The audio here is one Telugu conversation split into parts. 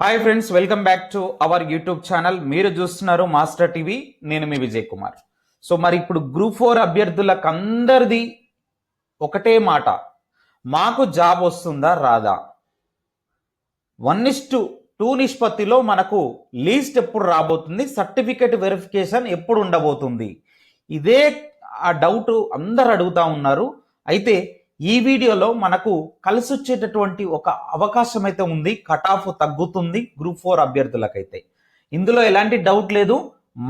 Hi friends welcome back to our YouTube channel మీరు చూస్తున్నారు మాస్టర్ టీవీ నేను మీ విజయ్ కుమార్. సో మరి ఇప్పుడు గ్రూప్ ఫోర్ అభ్యర్థులకు అందరిది ఒకటే మాట. మాకు జాబ్ వస్తుందా రాదా? వన్ ఇస్ టు టూ నిష్పత్తిలో మనకు లీస్ట్ ఎప్పుడు రాబోతుంది? సర్టిఫికేట్ వెరిఫికేషన్ ఎప్పుడు ఉండబోతుంది? ఇదే ఆ డౌట్ అందరు అడుగుతా ఉన్నారు. అయితే ఈ వీడియోలో మనకు కలిసి వచ్చేటటువంటి ఒక అవకాశం అయితే ఉంది కట్ ఆఫ్ తగ్గుతుంది గ్రూప్ ఫోర్ అభ్యర్థులకైతే. ఇందులో ఎలాంటి డౌట్ లేదు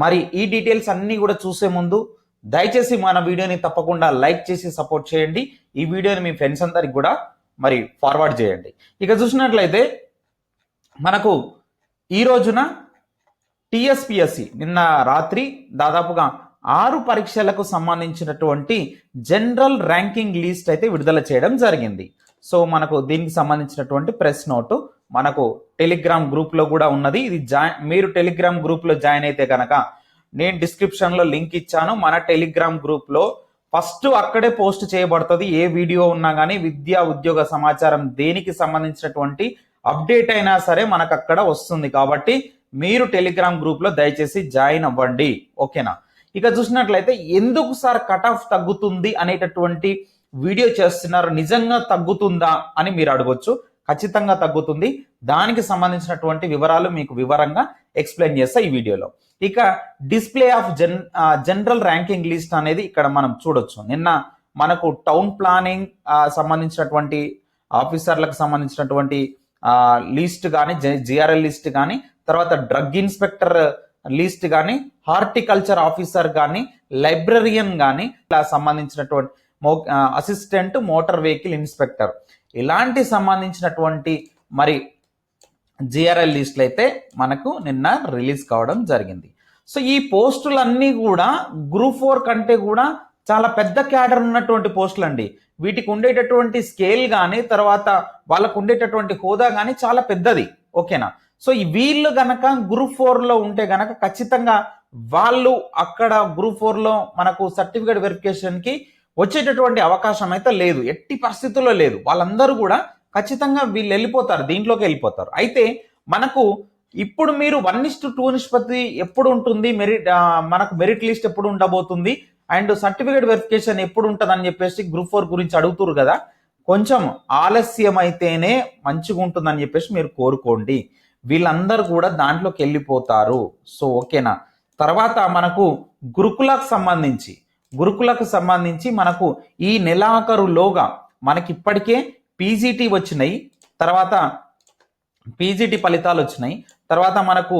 మరి ఈ డీటెయిల్స్ అన్నీ కూడా చూసే ముందు దయచేసి మన వీడియోని తప్పకుండా లైక్ చేసి సపోర్ట్ చేయండి. ఈ వీడియోని మీ ఫ్రెండ్స్ అందరికి కూడా మరి ఫార్వర్డ్ చేయండి. ఇక చూసినట్లయితే మనకు ఈ రోజున టిఎస్పిఎస్సి నిన్న రాత్రి దాదాపుగా ఆరు పరీక్షలకు సంబంధించినటువంటి జనరల్ ర్యాంకింగ్ లిస్ట్ అయితే విడుదల చేయడం జరిగింది. సో మనకు దీనికి సంబంధించినటువంటి ప్రెస్ నోటు మనకు టెలిగ్రామ్ గ్రూప్లో కూడా ఉన్నది. ఇది జాయిన్ మీరు టెలిగ్రామ్ గ్రూప్లో జాయిన్ అయితే కనుక నేను డిస్క్రిప్షన్లో లింక్ ఇచ్చాను. మన టెలిగ్రామ్ గ్రూప్లో ఫస్ట్ అక్కడే పోస్ట్ చేయబడుతుంది. ఏ వీడియో ఉన్నా కానీ విద్యా ఉద్యోగ సమాచారం దేనికి సంబంధించినటువంటి అప్డేట్ అయినా సరే మనకు అక్కడ వస్తుంది. కాబట్టి మీరు టెలిగ్రామ్ గ్రూప్లో దయచేసి జాయిన్ అవ్వండి. ఓకేనా? ఇక చూసినట్లయితే ఎందుకు సార్ కట్ ఆఫ్ తగ్గుతుంది అనేటటువంటి వీడియో చేస్తున్నారు? నిజంగా తగ్గుతుందా అని మీరు అడగొచ్చు. ఖచ్చితంగా తగ్గుతుంది. దానికి సంబంధించినటువంటి వివరాలు మీకు వివరంగా ఎక్స్ప్లెయిన్ చేస్తా ఈ వీడియోలో. ఇక display of gen general ranking list అనేది ఇక్కడ మనం చూడొచ్చు. నిన్న మనకు టౌన్ ప్లానింగ్ సంబంధించినటువంటి ఆఫీసర్లకు సంబంధించినటువంటి లిస్ట్ కానీ జిఆర్ఎల్ లిస్ట్ కానీ తర్వాత డ్రగ్ ఇన్స్పెక్టర్ లీస్ట్ కానీ హార్టికల్చర్ ఆఫీసర్ కానీ లైబ్రరియన్ కానీ ఇలా సంబంధించినటువంటి మో అసిస్టెంట్ మోటార్ వెహికల్ ఇన్స్పెక్టర్. ఇలాంటి సంబంధించినటువంటి మరి జిఆర్ఎల్ లిస్టులు అయితే మనకు నిన్న రిలీజ్ కావడం జరిగింది. సో ఈ పోస్టులన్నీ కూడా గ్రూప్ ఫోర్ కంటే కూడా చాలా పెద్ద క్యాడర్ ఉన్నటువంటి పోస్టులు అండి వీటికి ఉండేటటువంటి స్కేల్ కానీ తర్వాత వాళ్ళకు ఉండేటటువంటి హోదా కానీ చాలా పెద్దది. ఓకేనా? సో ఈ వీళ్ళు గనక గ్రూప్ ఫోర్లో ఉంటే గనక ఖచ్చితంగా వాళ్ళు అక్కడ గ్రూప్ ఫోర్లో మనకు సర్టిఫికేట్ వెరిఫికేషన్కి వచ్చేటటువంటి అవకాశం అయితే లేదు. ఎట్టి పరిస్థితుల్లో లేదు. వాళ్ళందరూ కూడా ఖచ్చితంగా వీళ్ళు వెళ్ళిపోతారు. దీంట్లోకి వెళ్ళిపోతారు. అయితే మనకు ఇప్పుడు మీరు వన్ ఇస్ టు టూ నిష్పత్తి ఎప్పుడు ఉంటుంది? మెరిట్ మనకు మెరిట్ లిస్ట్ ఎప్పుడు ఉండబోతుంది? అండ్ సర్టిఫికేట్ వెరిఫికేషన్ ఎప్పుడు ఉంటుంది అని చెప్పేసి గ్రూప్ ఫోర్ గురించి అడుగుతురు కదా? కొంచెం ఆలస్యం అయితేనే మంచిగా ఉంటుందని చెప్పేసి మీరు కోరుకోండి. వీళ్ళందరూ కూడా దాంట్లోకి వెళ్ళిపోతారు. సో ఓకేనా తర్వాత మనకు గురుకులకు సంబంధించి గురుకులకు సంబంధించి మనకు ఈ నెలాఖరులోగా మనకి ఇప్పటికే పీజీటీ వచ్చినాయి. తర్వాత పీజీటీ ఫలితాలు వచ్చినాయి. తర్వాత మనకు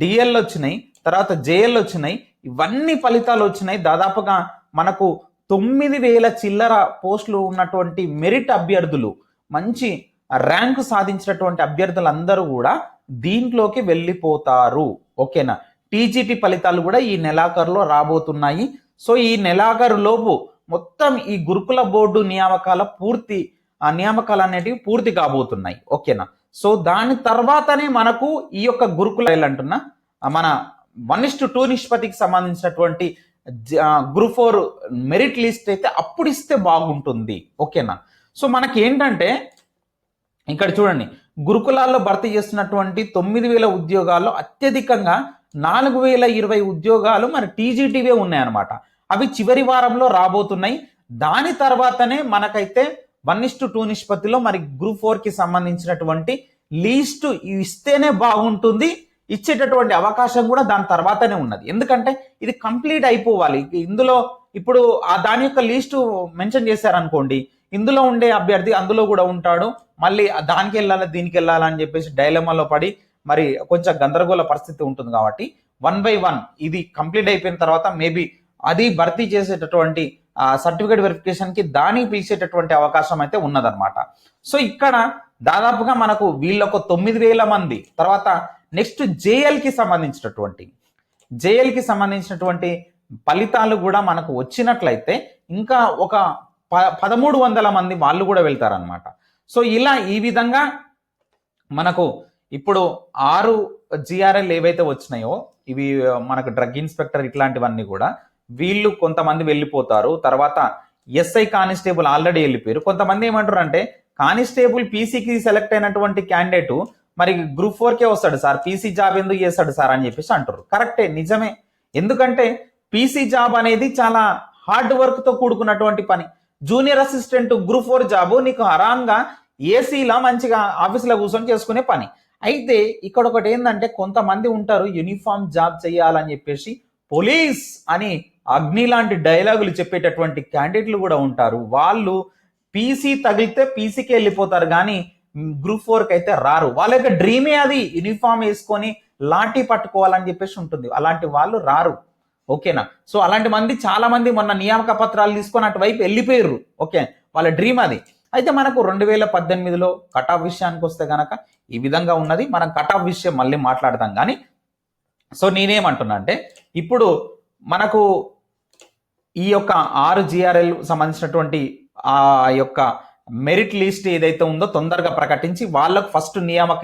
డిఎల్ వచ్చినాయి. తర్వాత జేఎల్ వచ్చినాయి. ఇవన్నీ ఫలితాలు వచ్చినాయి. దాదాపుగా మనకు తొమ్మిది వేల చిల్లర పోస్టులు ఉన్నటువంటి మెరిట్ అభ్యర్థులు మంచి ర్యాంకు సాధించినటువంటి అభ్యర్థులందరూ కూడా దీంట్లోకి వెళ్ళిపోతారు. ఓకేనా? టీజీటీ ఫలితాలు కూడా ఈ నెలాఖరులో రాబోతున్నాయి. సో ఈ నెలాఖరు లోపు మొత్తం ఈ గురుకుల బోర్డు నియామకాల పూర్తి ఆ నియామకాలు అనేటివి పూర్తి కాబోతున్నాయి. ఓకేనా? సో దాని తర్వాతనే మనకు ఈ యొక్క గురుకుల అంటున్నా. మన వన్ ఇస్ టు టూ నిష్పత్తికి సంబంధించినటువంటి గ్రూప్ ఫోర్ మెరిట్ లిస్ట్ అయితే అప్పుడు ఇస్తే బాగుంటుంది. ఓకేనా? సో మనకి ఏంటంటే ఇక్కడ చూడండి. గురుకులాల్లో భర్తీ చేస్తున్నటువంటి తొమ్మిది వేల ఉద్యోగాల్లో అత్యధికంగా నాలుగు వేల ఇరవై ఉద్యోగాలు మన టీజీటీవే ఉన్నాయన్నమాట. అవి చివరి వారంలో రాబోతున్నాయి. దాని తర్వాతనే మనకైతే వన్ ఇస్ టు టూ నిష్పత్తిలో మరి గ్రూప్ ఫోర్కి సంబంధించినటువంటి లీస్టు ఇస్తేనే బాగుంటుంది. ఇచ్చేటటువంటి అవకాశం కూడా దాని తర్వాతనే ఉన్నది. ఎందుకంటే ఇది కంప్లీట్ అయిపోవాలి. ఇందులో ఇప్పుడు ఆ దాని యొక్క లీస్టు మెన్షన్ చేశారనుకోండి ఇందులో ఉండే అభ్యర్థి అందులో కూడా ఉంటాడు. మళ్ళీ దానికి వెళ్ళాలి దీనికి వెళ్ళాలి అని చెప్పేసి డైలమాలో పడి మరి కొంచెం గందరగోళ పరిస్థితి ఉంటుంది కాబట్టి వన్ బై వన్ ఇది కంప్లీట్ అయిపోయిన తర్వాత మేబీ అది భర్తీ చేసేటటువంటి సర్టిఫికేట్ వెరిఫికేషన్కి దానికి పిలిచేటటువంటి అవకాశం అయితే ఉన్నదన్నమాట. సో ఇక్కడ దాదాపుగా మనకు వీళ్ళొక తొమ్మిది వేల మంది తర్వాత నెక్స్ట్ జేఎల్కి సంబంధించినటువంటి జేఎల్కి సంబంధించినటువంటి ఫలితాలు కూడా మనకు వచ్చినట్లయితే ఇంకా ఒక ప పదమూడు వందల మంది వాళ్ళు కూడా వెళ్తారనమాట సో ఇలా ఈ విధంగా మనకు ఇప్పుడు ఆరు జిఆర్ఎల్ ఏవైతే వచ్చినాయో ఇవి మనకు డ్రగ్ ఇన్స్పెక్టర్ ఇట్లాంటివన్నీ కూడా వీళ్ళు కొంతమంది వెళ్ళిపోతారు. తర్వాత ఎస్ఐ కానిస్టేబుల్ ఆల్రెడీ వెళ్ళిపోయారు. కొంతమంది ఏమంటారు అంటే కానిస్టేబుల్ పీసీకి సెలెక్ట్ అయినటువంటి క్యాండిడేట్ మరి గ్రూప్ ఫోర్కే వస్తాడు సార్ పీసీ జాబ్ ఎందుకు చేస్తాడు సార్ అని చెప్పేసి అంటారు. కరెక్టే నిజమే. ఎందుకంటే పీసీ జాబ్ అనేది చాలా హార్డ్ వర్క్తో కూడుకున్నటువంటి పని. Junior assistant group four job నీకు హరాంగా ఏసీలో మంచిగా ఆఫీసులో కూర్చొని చేసుకునే పని. అయితే ఇక్కడ ఒకటి ఏంటంటే కొంతమంది ఉంటారు యూనిఫామ్ జాబ్ చేయాలని చెప్పేసి పోలీస్ అని అగ్ని లాంటి డైలాగులు చెప్పేటటువంటి క్యాండిడేట్లు కూడా ఉంటారు. వాళ్ళు పీసీ తగిలితే పీసీకి వెళ్ళిపోతారు కానీ గ్రూప్ ఫోర్కి అయితే రారు. వాళ్ళ యొక్క డ్రీమే అది యూనిఫామ్ వేసుకొని లాఠీ పట్టుకోవాలని చెప్పేసి ఉంటుంది. అలాంటి వాళ్ళు రారు. ఓకేనా? సో అలాంటి మంది చాలా మంది మొన్న నియామక పత్రాలు తీసుకొని అటువైపు వెళ్ళిపోయారు ఓకే? వాళ్ళ డ్రీమ్ అది. అయితే మనకు రెండు వేల పద్దెనిమిదిలో కట్ ఆఫ్ విషయానికి వస్తే గనక ఈ విధంగా ఉన్నది. మనం కట్ ఆఫ్ విషయం మళ్ళీ మాట్లాడతాం. కానీ సో నేనేమంటున్నా అంటే ఇప్పుడు మనకు ఈ యొక్క ఆరు జిఆర్ఎల్ సంబంధించినటువంటి ఆ యొక్క మెరిట్ లిస్ట్ ఏదైతే ఉందో తొందరగా ప్రకటించి వాళ్ళకు ఫస్ట్ నియామక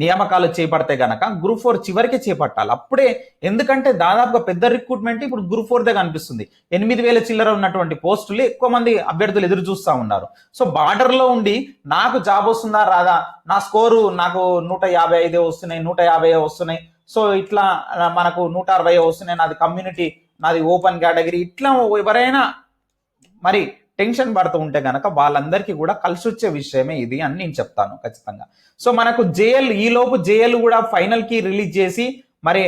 నియామకాలు చేపడితే గనక గ్రూప్ ఫోర్ చివరికి చేపట్టాలి. అప్పుడే ఎందుకంటే దాదాపుగా పెద్ద రిక్రూట్మెంట్ ఇప్పుడు గ్రూప్ ఫోర్దే కనిపిస్తుంది. ఎనిమిది వేల చిల్లర ఉన్నటువంటి పోస్టులు ఎక్కువ మంది అభ్యర్థులు ఎదురు చూస్తూ ఉన్నారు. సో బార్డర్లో ఉండి నాకు జాబ్ వస్తుందా రాదా? నా స్కోరు నాకు నూట యాభై ఐదే వస్తున్నాయి నూట యాభై వస్తున్నాయి. సో ఇట్లా మనకు నూట అరవై వస్తున్నాయి. నాది కమ్యూనిటీ నాది ఓపెన్ కేటగిరీ. ఇట్లా ఎవరైనా మరి టెన్షన్ పడుతూ ఉంటే గనక వాళ్ళందరికీ కూడా కలిసి వచ్చే విషయమే ఇది అని నేను చెప్తాను ఖచ్చితంగా. సో మనకు జేఎల్ ఈలోపు జేఎల్ కూడా ఫైనల్కి రిలీజ్ చేసి మరి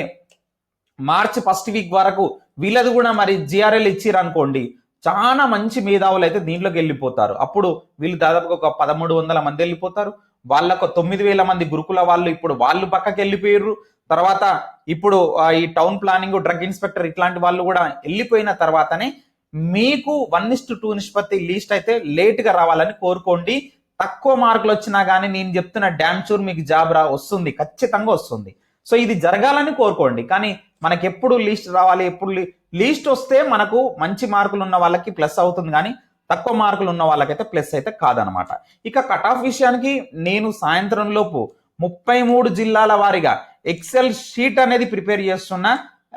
మార్చ్ ఫస్ట్ వీక్ వరకు వీళ్ళది కూడా మరి జిఆర్ఎల్ ఇచ్చిర్రు అనుకోండి చాలా మంచి మేధావులు అయితే దీంట్లోకి వెళ్ళిపోతారు. అప్పుడు వీళ్ళు దాదాపుగా ఒక పదమూడు వందల మంది వెళ్ళిపోతారు. వాళ్ళకు తొమ్మిది వేల మంది గురుకుల వాళ్ళు ఇప్పుడు వాళ్ళు పక్కకి వెళ్ళిపోయారు తర్వాత ఇప్పుడు ఆ, ఈ టౌన్ ప్లానింగ్ డ్రగ్ ఇన్స్పెక్టర్ ఇట్లాంటి వాళ్ళు కూడా వెళ్ళిపోయిన తర్వాతనే మీకు వన్ ఇస్ టూ నిష్పత్తి లీస్ట్ అయితే లేట్గా రావాలని కోరుకోండి. తక్కువ మార్కులు వచ్చినా కానీ నేను చెప్తున్న డ్యామ్ షూర్ మీకు జాబ్ రా వస్తుంది. ఖచ్చితంగా వస్తుంది. సో ఇది జరగాలని కోరుకోండి. కానీ మనకి ఎప్పుడు లీస్ట్ రావాలి ఎప్పుడు లీస్ట్ వస్తే మనకు మంచి మార్కులు ఉన్న వాళ్ళకి ప్లస్ అవుతుంది కానీ తక్కువ మార్కులు ఉన్న వాళ్ళకైతే ప్లస్ అయితే కాదనమాట. ఇక కట్ ఆఫ్ విషయానికి నేను సాయంత్రం లోపు ముప్పై మూడు జిల్లాల వారీగా ఎక్సెల్ షీట్ అనేది ప్రిపేర్ చేస్తున్నా.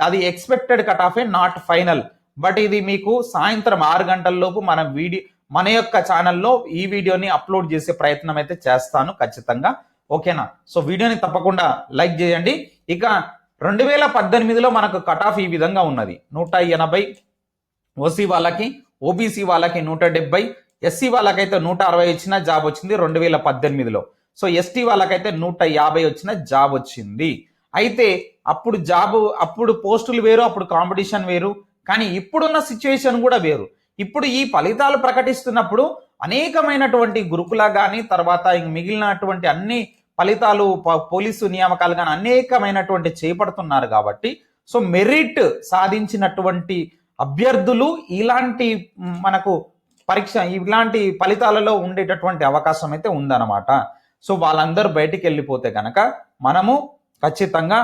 అది expected cut off A not final but ఇది మీకు సాయంత్రం ఆరు గంటల్లోపు మన వీడియో మన యొక్క ఛానల్లో ఈ వీడియోని అప్లోడ్ చేసే ప్రయత్నం అయితే చేస్తాను ఖచ్చితంగా. ఓకేనా? సో వీడియోని తప్పకుండా లైక్ చేయండి. ఇక రెండు వేల పద్దెనిమిదిలో మనకు కట్ ఆఫ్ ఈ విధంగా ఉన్నది. నూట ఎనభై ఓసీ వాళ్ళకి ఓబీసీ వాళ్ళకి నూట డెబ్బై ఎస్సీ వాళ్ళకైతే నూట అరవై వచ్చిన జాబ్ వచ్చింది రెండు వేల పద్దెనిమిదిలో. సో ఎస్టీ వాళ్ళకైతే నూట యాభై వచ్చిన జాబ్ వచ్చింది. అయితే అప్పుడు జాబ్ అప్పుడు పోస్టులు వేరు అప్పుడు కాంపిటీషన్ వేరు. కానీ ఇప్పుడున్న సిచ్యువేషన్ కూడా వేరు. ఇప్పుడు ఈ ఫలితాలు ప్రకటిస్తున్నప్పుడు అనేకమైనటువంటి గురుకుల కానీ తర్వాత ఇంక మిగిలినటువంటి అన్ని ఫలితాలు పోలీసు నియామకాలు కానీ అనేకమైనటువంటి చేపడుతున్నారు కాబట్టి సో మెరిట్ సాధించినటువంటి అభ్యర్థులు ఇలాంటి మనకు పరీక్ష ఇలాంటి ఫలితాలలో ఉండేటటువంటి అవకాశం అయితే ఉందన్నమాట. సో వాళ్ళందరూ బయటికి వెళ్ళిపోతే కనుక మనము ఖచ్చితంగా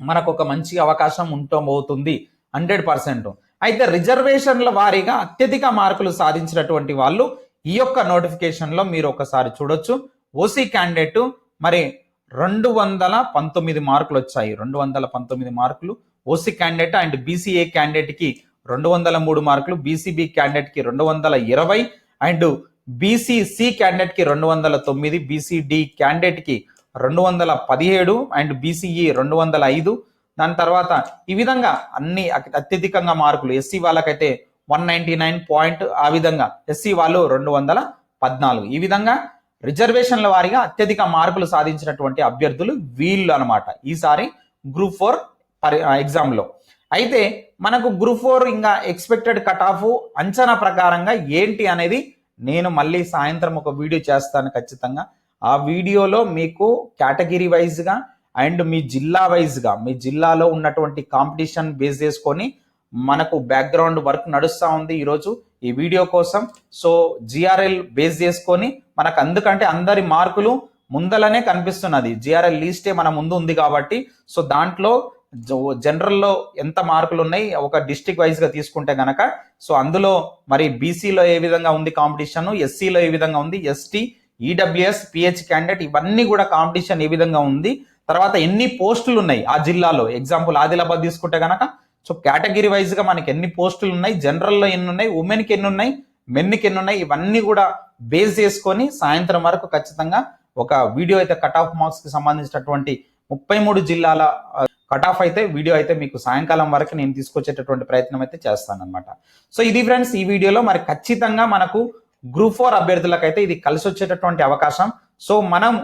మనకు ఒక మంచి అవకాశం ఉండబోతుంది హండ్రెడ్ పర్సెంట్. అయితే రిజర్వేషన్ల వారీగా అత్యధిక మార్కులు సాధించినటువంటి వాళ్ళు ఈ యొక్క నోటిఫికేషన్లో మీరు ఒకసారి చూడొచ్చు. ఓసీ క్యాండిడేట్ మరి రెండు వందల పంతొమ్మిది మార్కులు వచ్చాయి. రెండు వందల పంతొమ్మిది మార్కులు. ఓసీ క్యాండిడేట్ అండ్ బీసీఏ క్యాండిడేట్కి రెండు వందల మూడు మార్కులు. బీసీబీ క్యాండిడేట్కి రెండు వందల ఇరవై అండ్ బీసీసీ క్యాండిడేట్కి రెండు వందల తొమ్మిది. బీసీడి క్యాండిడేట్కి రెండు వందల పదిహేడు అండ్ బీసీఈ రెండు వందల ఐదు. దాని తర్వాత ఈ విధంగా అన్ని అత్యధికంగా మార్కులు ఎస్సీ వాళ్ళకైతే వన్ నైంటీ నైన్ పాయింట్ ఆ విధంగా ఎస్సీ వాళ్ళు రెండు వందల పద్నాలుగు. ఈ విధంగా రిజర్వేషన్ల వారీగా అత్యధిక మార్కులు సాధించినటువంటి అభ్యర్థులు వీళ్ళు అనమాట ఈసారి గ్రూప్ ఫోర్ పరి ఎగ్జామ్లో. అయితే మనకు గ్రూప్ ఫోర్ ఇంకా ఎక్స్పెక్టెడ్ కట్ ఆఫ్ అంచనా ప్రకారంగా ఏంటి అనేది నేను మళ్ళీ సాయంత్రం ఒక వీడియో చేస్తాను ఖచ్చితంగా. ఆ వీడియోలో మీకు కేటగిరీ వైజ్గా అండ్ మీ జిల్లా వైజ్గా మీ జిల్లాలో ఉన్నటువంటి కాంపిటీషన్ బేస్ చేసుకొని మనకు బ్యాక్గ్రౌండ్ వర్క్ నడుస్తూ ఉంది ఈరోజు ఈ వీడియో కోసం. సో జిఆర్ఎల్ బేస్ చేసుకొని మనకు అందుకంటే అందరి మార్కులు ముందలనే కనిపిస్తున్నది. జిఆర్ఎల్ లీస్టే మన ముందు ఉంది కాబట్టి సో దాంట్లో జనరల్లో ఎంత మార్కులు ఉన్నాయి ఒక డిస్టిక్ వైజ్గా తీసుకుంటే గనక సో అందులో మరి బీసీలో ఏ విధంగా ఉంది కాంపిటీషన్ ఎస్సీలో ఏ విధంగా ఉంది ఎస్టీ ఈడబ్ల్యూఎస్ పిహెచ్ క్యాండిడేట్ ఇవన్నీ కూడా కాంపిటీషన్ ఏ విధంగా ఉంది. తర్వాత ఎన్ని పోస్టులు ఉన్నాయి ఆ జిల్లాలో? ఎగ్జాంపుల్ ఆదిలాబాద్ తీసుకుంటే కనుక సో కేటగిరీ వైజ్గా మనకి ఎన్ని పోస్టులు ఉన్నాయి? జనరల్లో ఎన్ని ఉన్నాయి? ఉమెన్కి ఎన్ని ఉన్నాయి? మెన్కి ఎన్ని ఉన్నాయి? ఇవన్నీ కూడా బేస్ చేసుకొని సాయంత్రం వరకు ఖచ్చితంగా ఒక వీడియో అయితే కట్ ఆఫ్ మార్క్స్కి సంబంధించినటువంటి ముప్పై మూడు జిల్లాల కట్ ఆఫ్ అయితే వీడియో అయితే మీకు సాయంకాలం వరకు నేను తీసుకొచ్చేటటువంటి ప్రయత్నం అయితే చేస్తాను అనమాట సో ఇది ఫ్రెండ్స్ ఈ వీడియోలో మరి ఖచ్చితంగా మనకు గ్రూప్ ఫోర్ అభ్యర్థులకైతే ఇది కలిసి వచ్చేటటువంటి అవకాశం. సో మనం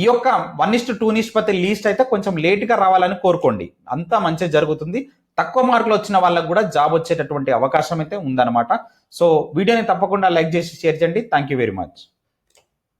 ఈ యొక్క వన్ ఇస్ట్ టూ నిష్పత్తి లీస్ట్ అయితే కొంచెం లేట్గా రావాలని కోరుకోండి. అంతా మంచిగా జరుగుతుంది. తక్కువ మార్కులు వచ్చిన వాళ్ళకు కూడా జాబ్ వచ్చేటటువంటి అవకాశం అయితే ఉందన్నమాట. సో వీడియోని తప్పకుండా లైక్ చేసి షేర్ చేయండి. Thank you very much